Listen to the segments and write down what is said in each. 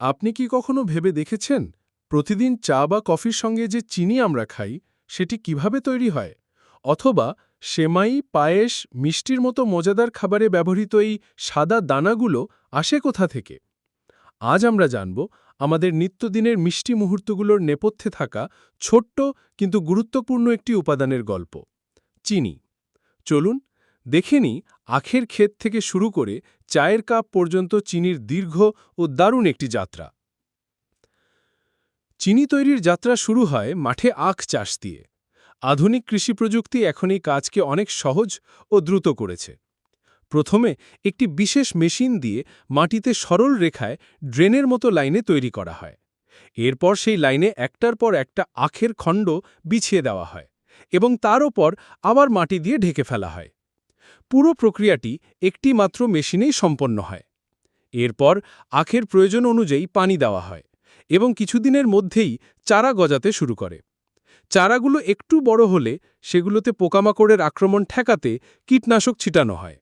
আপনি কি কখনো ভেবে দেখেছেন, প্রতিদিন চা বা কফির সঙ্গে যে চিনি আমরা খাই, সেটি কীভাবে তৈরি হয়? অথবা সেমাই, পায়েস, মিষ্টির মতো মজাদার খাবারে ব্যবহৃত এই সাদা দানাগুলো আসে কোথা থেকে? আজ আমরা জানব, আমাদের নিত্যদিনের মিষ্টি মুহূর্তগুলোর নেপথ্যে থাকা ছোট্ট কিন্তু গুরুত্বপূর্ণ একটি উপাদানের গল্প, চিনি। চলুন দেখে নিই আখের ক্ষেত থেকে শুরু করে চায়ের কাপ পর্যন্ত চিনির দীর্ঘ ও দারুণ একটি যাত্রা। চিনি তৈরির যাত্রা শুরু হয় মাঠে আখ চাষ দিয়ে। আধুনিক কৃষি প্রযুক্তি এখন এই কাজকে অনেক সহজ ও দ্রুত করেছে। প্রথমে একটি বিশেষ মেশিন দিয়ে মাটিতে সরল রেখায় ড্রেনের মতো লাইনে তৈরি করা হয়। এরপর সেই লাইনে একটার পর একটা আখের খণ্ড বিছিয়ে দেওয়া হয় এবং তার ওপর আবার মাটি দিয়ে ঢেকে ফেলা হয়। পুরো প্রক্রিয়াটি একটি মাত্র মেশিনেই সম্পন্ন হয়। এরপর আখের প্রয়োজন অনুযায়ী পানি দেওয়া হয় এবং কিছুদিনের মধ্যেই চারা গজাতে শুরু করে। চারাগুলো একটু বড় হলে সেগুলোতে পোকামাকড়ের আক্রমণ ঠেকাতে কীটনাশক ছিটানো হয়।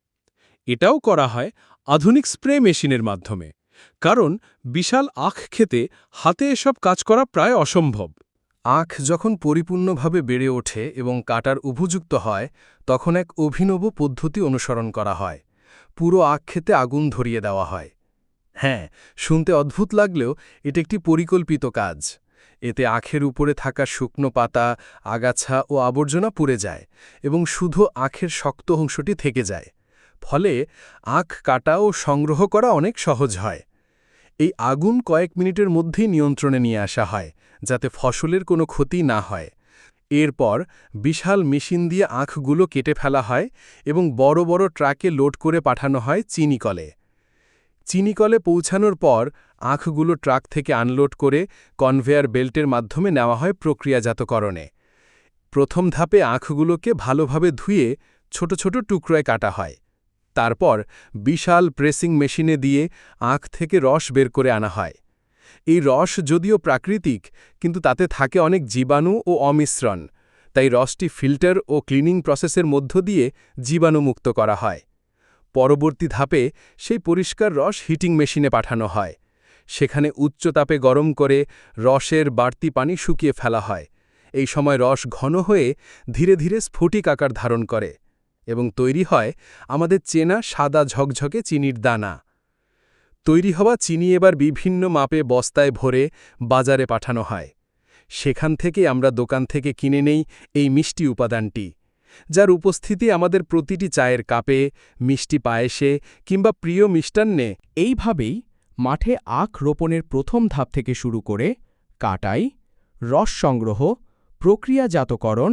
এটাও করা হয় আধুনিক স্প্রে মেশিনের মাধ্যমে, কারণ বিশাল আখ খেতে হাতে এসব কাজ করা প্রায় অসম্ভব। আখ যখন পরিপূর্ণভাবে বেড়ে ওঠে এবং কাটার উপযুক্ত হয়, তখন এক অভিনব পদ্ধতি অনুসরণ করা হয়। পুরো আখ খেতে আগুন ধরিয়ে দেওয়া হয়। হ্যাঁ শুনতে অদ্ভুত লাগলেও এটি একটি পরিকল্পিত কাজ। এতে আখের উপরে থাকা শুকনো পাতা, আগাছা ও আবর্জনা পুড়ে যায় এবং শুধু আখের শক্ত অংশটি থেকে যায়। ফলে আখ কাটা ও সংগ্রহ করা অনেক সহজ হয়। এই আগুন কয়েক মিনিটের মধ্যেই নিয়ন্ত্রণে নিয়ে আসা হয়, যাতে ফসলের কোনো ক্ষতি না হয়। এরপর বিশাল মেশিন দিয়ে আখগুলো কেটে ফেলা হয় এবং বড় বড় ট্রাকে লোড করে পাঠানো হয় চিনিকলে। চিনিকলে পৌঁছানোর পর আখগুলো ট্রাক থেকে আনলোড করে কনভেয়ার বেল্টের মাধ্যমে নেওয়া হয় প্রক্রিয়াজাতকরণে। প্রথম ধাপে আখগুলোকে ভালোভাবে ধুয়ে ছোট ছোট টুকরোয় কাটা হয়। তারপর বিশাল প্রেসিং মেশিনে দিয়ে আখ থেকে রস বের করে আনা হয়। এই রস যদিও প্রাকৃতিক, কিন্তু তাতে থাকে অনেক জীবাণু ও অমিশ্রণ। তাই রসটি ফিল্টার ও ক্লিনিং প্রসেসের মধ্য দিয়ে জীবাণুমুক্ত করা হয়। পরবর্তী ধাপে সেই পরিষ্কার রস হিটিং মেশিনে পাঠানো হয়। সেখানে উচ্চ তাপে গরম করে রসের বাড়তি পানি শুকিয়ে ফেলা হয়। এই সময় রস ঘন হয়ে ধীরে ধীরে স্ফটিক আকার ধারণ করে। এবং তৈরি হয় আমাদের চেনা সাদা ঝকঝকে চিনির দানা। তৈরি হওয়া চিনি এবার বিভিন্ন মাপে বস্তায় ভরে বাজারে পাঠানো হয়। সেখান থেকে আমরা দোকান থেকে কিনে নেই এই মিষ্টি উপাদানটি, যার উপস্থিতি আমাদের প্রতিটি চায়ের কাপে, মিষ্টি পায়েসে কিংবা প্রিয় মিষ্টান্নে এইভাবেই মাঠে আখ রোপণের প্রথম ধাপ থেকে শুরু করে কাটাই, রস সংগ্রহ, প্রক্রিয়াজাতকরণ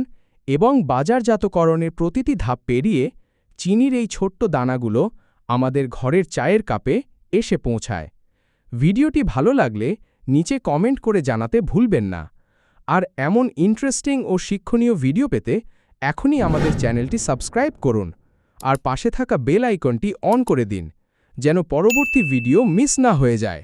এবং বাজারজাতকরণের প্রতিটি ধাপ পেরিয়ে চিনির এই ছোট্ট দানাগুলো আমাদের ঘরের চায়ের কাপে এসে পৌঁছায়। ভিডিওটি ভালো লাগলে নিচে কমেন্ট করে জানাতে ভুলবেন না। আর এমন ইন্টারেস্টিং ও শিক্ষণীয় ভিডিও পেতে এখনই আমাদের চ্যানেলটি সাবস্ক্রাইব করুন আর পাশে থাকা বেল আইকনটি অন করে দিন, যেন পরবর্তী ভিডিও মিস না হয়ে যায়।